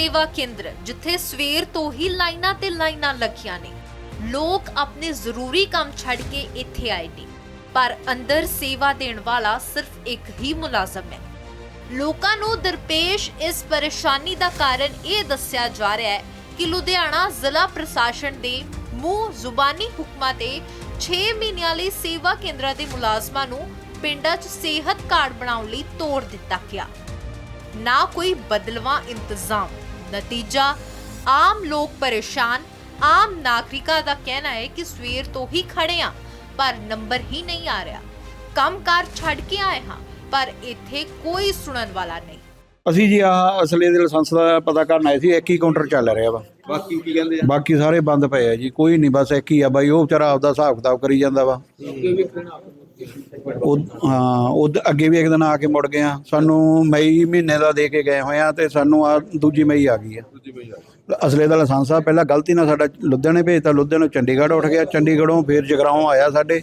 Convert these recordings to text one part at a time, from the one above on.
ਸੇਵਾ ਕੇਂਦਰ, ਜਿੱਥੇ ਸਵੇਰ ਤੋਂ ਹੀ ਲਾਈਨਾਂ ਤੇ ਲਾਈਨਾਂ ਲੱਗੀਆਂ ਨੇ। ਲੋਕ ਆਪਣੇ ਜ਼ਰੂਰੀ ਕੰਮ ਛੱਡ ਕੇ ਇੱਥੇ ਆਏ ਨੇ। ਪਰ ਅੰਦਰ ਸੇਵਾ ਦੇਣ ਵਾਲਾ ਸਿਰਫ ਇੱਕ ਹੀ ਮੁਲਾਜ਼ਮ ਹੈ। ਲੋਕਾਂ ਨੂੰ ਦਰਪੇਸ਼ ਇਸ ਪਰੇਸ਼ਾਨੀ ਦਾ ਕਾਰਨ ਇਹ ਦੱਸਿਆ ਜਾ ਰਿਹਾ ਹੈ ਕਿ ਲੁਧਿਆਣਾ ਜ਼ਿਲ੍ਹਾ ਪ੍ਰਸ਼ਾਸਨ ਦੇ ਮੂੰਹ ਜ਼ੁਬਾਨੀ ਹੁਕਮਾਂ ਤੇ 6 ਮਹੀਨਿਆਂ ਲਈ ਸੇਵਾ ਕੇਂਦਰਾਂ ਦੇ ਮੁਲਾਜ਼ਮਾਂ ਨੂੰ ਪਿੰਡਾਂ 'ਚ ਸਿਹਤ ਕਾਰਡ ਬਣਾਉਣ ਲਈ ਤੋੜ ਦਿੱਤਾ ਗਿਆ। ਨਾ ਕੋਈ ਬਦਲਵਾਂ ਇੰਤਜ਼ਾਮ। ਨਤੀਜਾ। ਆਮ ਲੋਕ ਪਰੇਸ਼ਾਨ। ਆਮ ਨਾਗਰਿਕਾਂ ਦਾ ਕਹਿਣਾ ਹੈ ਕਿ ਸਵੇਰ ਤੋਂ ਹੀ ਖੜੇ ਆ ਪਰ ਨੰਬਰ ਹੀ ਨਹੀਂ ਆ ਰਿਹਾ। ਕੰਮਕਾਰ ਛੱਡ ਕੇ ਆਏ ਹਾਂ ਪਰ ਇੱਥੇ ਕੋਈ ਸੁਣਨ ਵਾਲਾ ਨਹੀਂ। ਅਸੀਂ ਜੀ ਆਹ ਅਸਲੇ ਦੇ ਲਾਇਸੈਂਸ ਦਾ ਪਤਾ ਕਰਨ ਆਏ ਸੀ ਇੱਕ ਹੀ ਕਾਊਂਟਰ ਚੱਲ ਰਿਹਾ ਵਾ। ਬਾਕੀ ਕੀ ਕਹਿੰਦੇ ਆ? ਬਾਕੀ ਸਾਰੇ ਬੰਦ ਪਏ ਆ ਜੀ ਕੋਈ ਨਹੀਂ ਬਸ ਇੱਕ ਹੀ ਆ ਬਾਈ ਉਹ ਵਿਚਾਰਾ ਆਪਦਾ ਹਿਸਾਬ ਕਿਤਾਬ ਕਰੀ ਜਾਂਦਾ ਵਾ। ਉਹ ਅੱਗੇ ਵੀ ਇੱਕ ਦਿਨ ਆ ਕੇ ਮੁੜ ਗਏ ਆ ਸਾਨੂੰ ਮਈ ਮਹੀਨੇ ਦਾ ਦੇ ਕੇ ਗਏ ਹੋਏ ਆ ਤੇ ਸਾਨੂੰ ਆ ਦੂਜੀ ਮਈ ਆ ਗਈ ਆ ਅਸਲੇ ਦਾ ਲਾਇਸੈਂਸ ਆ। ਪਹਿਲਾਂ ਗਲਤੀ ਨਾਲ ਸਾਡਾ ਲੁਧਿਆਣੇ ਭੇਜਤਾ। ਲੁਧਿਆਣੇ ਚੰਡੀਗੜ੍ਹ ਉੱਠ ਗਿਆ। ਚੰਡੀਗੜ੍ਹੋਂ ਫੇਰ ਜਗਰਾਓਂ ਆਇਆ ਸਾਡੇ।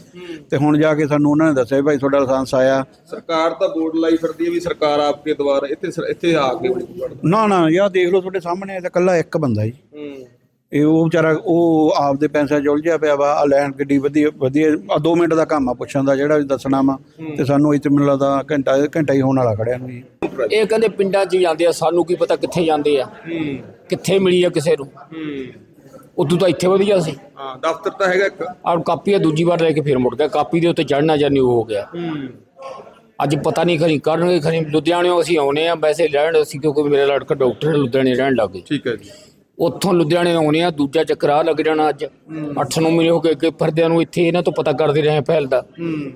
ਤੇ ਹੁਣ ਜਾ ਕੇ ਸਾਨੂੰ ਉਹਨਾਂ ਨੇ ਦੱਸਿਆ ਭਾਈ ਤੁਹਾਡਾ ਲਾਇਸੈਂਸ ਆਇਆ। ਸਰਕਾਰ ਤਾਂ ਬੋਰਡ ਲਾਈ ਫਿਰਦੀ ਹੈ ਵੀ ਸਰਕਾਰ ਆਪਕੇ ਦੁਆਰ ਇੱਥੇ ਇੱਥੇ ਆ ਕੇ ਨਾ ਨਾ ਯਾਰ ਦੇਖ ਲਓ ਤੁਹਾਡੇ ਸਾਹਮਣੇ ਇਹ ਤਾਂ ਇੱਕ ਬੰਦਾ ਜੀ। ਹੂੰ। ਇਹ ਉਹ ਵਿਚਾਰਾ ਉਹ ਆਪਦੇ ਪੈਸੇ ਉਲਝਿਆ ਪਿਆ ਵਾ ਆ ਲੈਣ ਗੱਡੀ ਵਧੀਆ ਵਧੀਆ ਆ 2 ਮਿੰਟ ਦਾ ਕੰਮ ਆ ਪੁੱਛਣ ਦਾ ਜਿਹੜਾ ਵੀ ਦੱਸਣਾ ਵਾ ਤੇ ਸਾਨੂੰ ਇੱਥੇ ਮੈਨੂੰ ਲੱਗਦਾ ਘੰਟਾ ਘੰਟਾ ਹੀ ਹੋਣ ਵਾਲਾ ਖੜਿਆ ਨੂੰ ਜੀ। ਇਹ ਕਹਿੰਦੇ ਪਿੰਡਾਂ 'ਚ ਜਾਂਦੇ ਆ ਸਾਨੂੰ ਕੀ ਪਤਾ ਕਿੱਥੇ ਜਾਂਦੇ ਆ। ਹੂੰ। ਕਿੱਥੇ ਮਿਲੀ ਆ ਕਿਸੇ ਨੂੰ। ਹੂੰ। ਉਦੋਂ ਤਾਂ ਇੱਥੇ ਵਧੀਆ ਸੀ। ਹਾਂ ਦਫ਼ਤਰ ਤਾਂ ਹੈਗਾ ਇੱਕ। ਆਹ ਕਾਪੀ ਆ ਦੂਜੀ ਵਾਰ ਲੈ ਕੇ ਫਿਰ ਮੁੜ ਗਿਆ। ਕਾਪੀ ਦੇ ਉੱਤੇ ਚੜਨਾ ਜਾਂ ਨਹੀਂ ਹੋ ਗਿਆ। ਹੂੰ। ਅੱਜ ਪਤਾ ਨਹੀਂ ਖਰੀ ਕਰਨਗੇ ਖਰੀ ਲੁਧਿਆਣਿਓਂ ਅਸੀਂ ਆਉਨੇ ਆ ਵੈਸੇ ਰਹਿਣ ਅਸੀਂ ਕਿਉਂਕਿ ਮੇਰਾ ਲੜਕਾ ਡਾਕਟਰ ਹੈ, ਲੁਧਿਆਣੇ ਰਹਿਣ ਲੱਗ ਗਏ। ਠੀਕ ਹੈ ਜੀ। ਉੱਥੋਂ ਲੁਧਿਆਣੇ ਆਉਨੇ ਆ ਦੂਜਾ ਚੱਕਰ ਆ ਲੱਗ ਜਾਣਾ ਅੱਜ। 8-9 ਮਹੀਨੇ ਹੋ ਗਏ ਅੱਗੇ ਫਿਰਦਿਆਂ ਨੂੰ ਇੱਥੇ ਇਹਨਾਂ ਤੋਂ ਪਤਾ ਕਰਦੇ ਰਹੇ ਫੈਲ ਦਾ। ਹੂੰ।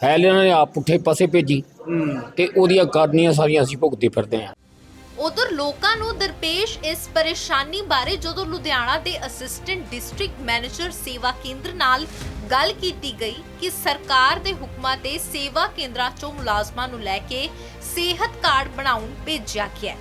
ਫੈਲ ਇਹਨਾਂ ਨੇ ਆਪ ਪੁੱਠੇ ਪਾਸੇ ਭੇਜੀ। ਹੂੰ। ਤੇ ਉਹਦੀਆਂ ਕਰਨੀਆਂ ਸਾਰੀਆਂ ਅਸੀਂ ਭੁਗਤੇ ਫਿਰਦੇ ਆ ਉਧਰ ਲੋਕਾਂ ਨੂੰ ਦਰਪੇਸ਼ ਇਸ ਪਰੇਸ਼ਾਨੀ ਬਾਰੇ ਜਦੋਂ ਲੁਧਿਆਣਾ ਦੇ ਅਸਿਸਟੈਂਟ ਡਿਸਟ੍ਰਿਕਟ ਮੈਨੇਜਰ ਸੇਵਾ ਕੇਂਦਰ ਨਾਲ ਗੱਲ ਕੀਤੀ ਗਈ ਕਿ ਸਰਕਾਰ ਦੇ ਹੁਕਮਾਂ ਤੇ ਸੇਵਾ ਕੇਂਦਰਾਂ 'ਚੋਂ ਮੁਲਾਜ਼ਮਾਂ ਨੂੰ ਲੈ ਕੇ ਸਿਹਤ ਕਾਰਡ ਬਣਾਉਣ ਭੇਜਿਆ ਗਿਆ।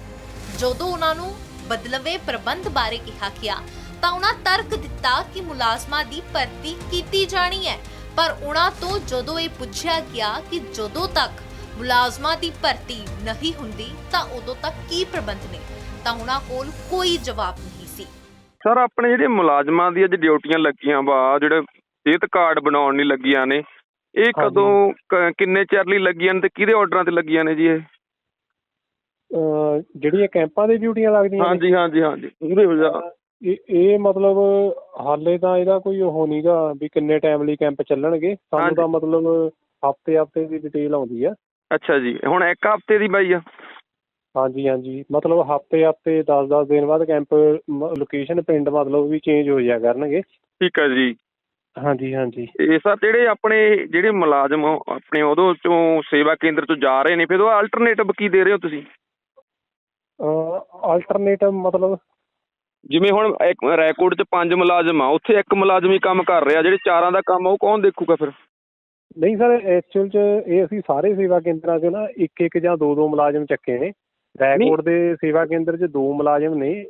ਜਦੋਂ ਉਹਨਾਂ ਨੂੰ ਬਦਲਵੇਂ ਪ੍ਰਬੰਧ ਬਾਰੇ ਕਿਹਾ ਗਿਆ ਤਾਂ ਉਹਨਾਂ ਤਰਕ ਦਿੱਤਾ ਕਿ ਮੁਲਾਜ਼ਮਾਂ ਦੀ ਭਰਤੀ ਕੀਤੀ ਜਾਣੀ ਹੈ। ਪਰ ਉਹਨਾਂ ਤੋਂ ਜਦੋਂ ਇਹ ਪੁੱਛਿਆ ਗਿਆ ਕਿ ਜਦੋਂ ਤੱਕ ਮੁਲਾਜ਼ਮਾਂ ਦੀ ਭਰਤੀ ਨਹੀਂ ਹੁੰਦੀ ਤਾਂ ਉਦੋਂ ਤੱਕ ਕੀ ਪ੍ਰਬੰਧ ਨੇ ਤਾਂ ਉਹਨਾਂ ਕੋਲ ਕੋਈ ਜਵਾਬ ਨਹੀਂ ਸੀ। ਸਰ ਆਪਣੇ ਜਿਹੜੇ ਮੁਲਾਜ਼ਮਾਂ ਦੀਆਂ ਅੱਜ ਡਿਊਟੀਆਂ ਲੱਗੀਆਂ ਵਾ ਜਿਹੜੇ ਸਿਹਤ ਕਾਰਡ ਬਣਾਉਣ ਲਈ ਲੱਗੀਆਂ ਨੇ ਇਹ ਕਦੋਂ ਕ- ਕਿੰਨੇ ਚਿਰ ਲਈ ਲੱਗੀਆਂ ਨੇ ਤੇ ਕਿਹਦੇ ਆਰਡਰਾਂ ਤੇ ਲੱਗੀਆਂ ਨੇ ਜੀ ਇਹ? ਜਿਹੜੀਆਂ ਕੈਂਪਾਂ ਦੀ ਡਿਊਟੀਆਂ ਲੱਗਦੀਆਂ ਹਾਂਜੀ ਹਾਂਜੀ ਹਾਂਜੀ। ਪੂਰੇ ਹੋ ਜਾ। ਇਹ ਇਹ ਮਤਲਬ ਹਾਲੇ ਤਾਂ ਇਹਦਾ ਕੋਈ ਉਹ ਨਹੀਂਗਾ ਵੀ ਕਿੰਨੇ ਟਾਈਮ ਲਈ ਕੈਂਪ ਚੱਲਣਗੇ? ਸਾਨੂੰ। ਤਾਂ ਮਤਲਬ ਹਫ਼ਤੇ ਹਫ਼ਤੇ ਦੀ ਡਿਟੇਲ ਆਉਂਦੀ ਆ। ਅੱਛਾ ਜੀ। ਹੁਣ ਇੱਕ ਹਫ਼ਤੇ ਦੀ ਬਾਈ ਆ? ਹਾਂਜੀ ਹਾਂਜੀ। ਮਤਲਬ ਹਫ਼ਤੇ ਹਫ਼ਤੇ 10-10 ਦਿਨ ਬਾਅਦ ਕੈਂਪ ਲੋਕੇਸ਼ਨ ਪਿੰਡ ਮਤਲਬ ਵੀ ਚੇਂਜ ਹੋ ਜਾਇਆ ਕਰਨਗੇ। ਠੀਕ ਹੈ ਜੀ। ਹਾਂਜੀ ਹਾਂਜੀ। ਇਹ ਸਰ ਜਿਹੜੇ ਆਪਣੇ ਜਿਹੜੇ ਮੁਲਾਜ਼ਮ ਆਪਣੇ ਉਦੋਂ ਚੋਂ ਸੇਵਾ ਕੇਂਦਰ ਤੋਂ ਜਾ ਰਹੇ ਨੇ ਫਿਰ ਉਹ ਆਲਟਰਨੇਟਿਵ ਕੀ ਦੇ ਰਹੇ ਹੋ ਤੁਸੀਂ? ਆਲਟਰਨੇਟਿਵ ਮਤਲਬ? ਜਿਵੇਂ ਹੁਣ ਇੱਕ ਰੈਕੋਰਡ 'ਚ ਪੰਜ ਮੁਲਾਜ਼ਮ ਆ ਉੱਥੇ ਇੱਕ ਮੁਲਾਜ਼ਮ ਹੀ ਕੰਮ ਕਰ ਰਿਹਾ ਜਿਹੜੇ ਚਾਰਾਂ ਦਾ ਕੰਮ ਆ ਉਹ ਕੌਣ ਦੇਖੂਗਾ ਫਿਰ? ਨਹੀਂ ਸਰ ਐਕਚੁਅਲ ਚ ਇਹ ਅਸੀਂ ਸਾਰੇ ਸੇਵਾ ਕੇਂਦਰਾਂ 'ਚ ਨਾ ਇੱਕ ਇੱਕ ਜਾਂ ਦੋ ਦੋ ਮੁਲਾਜ਼ਮ ਚੱਕੇ ਨੇ। ਰੈਕੋਰਡ ਦੇ ਸੇਵਾ ਕੇਂਦਰ 'ਚ ਦੋ ਮੁਲਾਜ਼ਮ ਨੇ।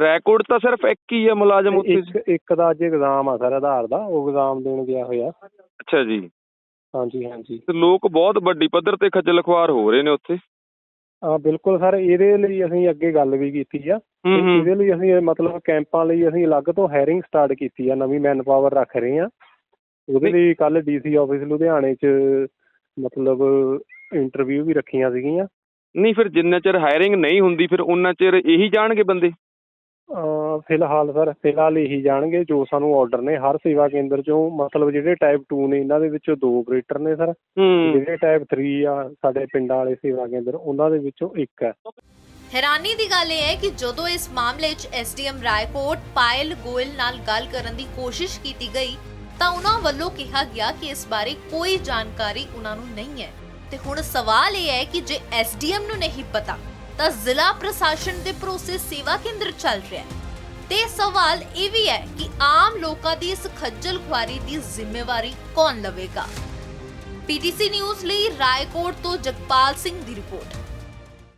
ਰੈਕੋਰਡ ਤਾਂ ਸਿਰਫ ਇੱਕ ਹੀ ਆ ਮੁਲਾਜ਼ਮ ਉੱਥੇ? ਇੱਕ ਇੱਕ ਦਾ ਅੱਜ ਐਗਜ਼ਾਮ ਆ ਸਰ ਆਧਾਰ ਦਾ ਉਹ ਐਗਜ਼ਾਮ ਦੇਣ ਗਿਆ ਹੋਇਆ। ਅੱਛਾ ਜੀ। ਹਾਂਜੀ ਹਾਂਜੀ। ਤੇ ਲੋਕ ਬਹੁਤ ਵੱਡੀ ਪੱਧਰ ਤੇ ਖੱਜਲ ਖੁਆਰ ਹੋ ਰਹੇ ਨੇ ਉੱਥੇ। ਆ ਬਿਲਕੁਲ ਸਰ ਇਹਦੇ ਲਈ ਅਸੀਂ ਅੱਗੇ ਗੱਲ ਵੀ ਕੀਤੀ ਆ। ਹੂੰ ਹੂੰ। ਇਹਦੇ ਲਈ ਅਸੀਂ ਮਤਲਬ ਕੈਂਪਾਂ ਲਈ ਅਸੀਂ ਅਲੱਗ ਤੋਂ ਹਾਇਰਿੰਗ ਸਟਾਰਟ ਕੀਤੀ ਆ ਨਵੀਂ ਮੈਨ ਪਾਵਰ ਰੱਖ ਰਹੇ ਆ। ਉਹਦੇ ਲਈ ਕੱਲ ਡੀਸੀ ਆਫਿਸ ਲੁਧਿਆਣੇ 'ਚ ਮਤਲਬ ਇੰਟਰਵਿਊ ਵੀ ਰੱਖੀਆਂ ਸੀਗੀਆਂ। ਨਹੀਂ ਫਿਰ ਜਿੰਨਾ ਚਿਰ ਹਾਇਰਿੰਗ ਨਹੀਂ ਹੁੰਦੀ ਫਿਰ ਉਹਨਾਂ ਚਿਰ ਇਹੀ ਜਾਣਗੇ ਬੰਦੇ? ਫਿਲਹਾਲ ਸਰ ਫਿਲਹਾਲ ਇਹੀ ਜਾਣਗੇ ਜੋ ਸਾਨੂੰ ਆਰਡਰ ਨੇ ਹਰ ਸੇਵਾ ਕੇਂਦਰ 'ਚੋਂ ਮਤਲਬ ਜਿਹੜੇ ਟਾਈਪ 2 ਨੇ ਇਹਨਾਂ ਦੇ ਵਿੱਚੋਂ ਦੋ ਆਪਰੇਟਰ ਨੇ ਸਰ। ਹੂੰ। ਜਿਹੜੇ ਟਾਈਪ 3 ਆ ਸਾਡੇ ਪਿੰਡਾਂ ਵਾਲੇ ਸੇਵਾ ਕੇਂਦਰ ਉਹਨਾਂ ਦੇ ਵਿੱਚੋਂ ਇੱਕ ਹੈ। ਹੈਰਾਨੀ ਦੀ ਗੱਲ ਇਹ ਹੈ ਕਿ ਜਦੋਂ ਇਸ ਮਾਮਲੇ 'ਚ ਐਸਡੀਐਮ ਰਾਏਕੋਟ ਪਾਇਲ ਗੋਇਲ ਨਾਲ ਗੱਲ ਕਰਨ ਦੀ ਕੋਸ਼ਿਸ਼ ਕੀਤੀ ਗਈ ਤਾਂ ਉਹਨਾਂ ਵੱਲੋਂ ਕਿਹਾ ਗਿਆ ਕਿ ਇਸ ਬਾਰੇ ਕੋਈ ਜਾਣਕਾਰੀ ਉਹਨਾਂ ਨੂੰ ਨਹੀਂ ਹੈ। ਤੇ ਹੁਣ ਸਵਾਲ ਇਹ ਹੈ ਕਿ ਜੇ ਐਸਡੀਐਮ ਨੂੰ ਨਹੀਂ ਪਤਾ ਤਾਂ ਜ਼ਿਲ੍ਹਾ ਪ੍ਰਸ਼ਾਸਨ ਦੇ ਭਰੋਸੇ ਸੇਵਾ ਕੇਂਦਰ ਚੱਲ ਰਿਹਾ ਹੈ। ਤੇ ਸਵਾਲ ਇਹ ਵੀ ਹੈ ਕਿ ਆਮ ਲੋਕਾਂ ਦੀ ਇਸ ਖੱਜਲ ਖੁਆਰੀ ਦੀ ਜ਼ਿੰਮੇਵਾਰੀ ਕੌਣ ਲਵੇਗਾ? ਪੀਟੀਸੀ ਨਿਊਜ਼ ਲਈ ਰਾਏਕੋਟ ਤੋਂ ਜਗਪਾਲ ਸਿੰਘ ਦੀ ਰਿਪੋਰਟ।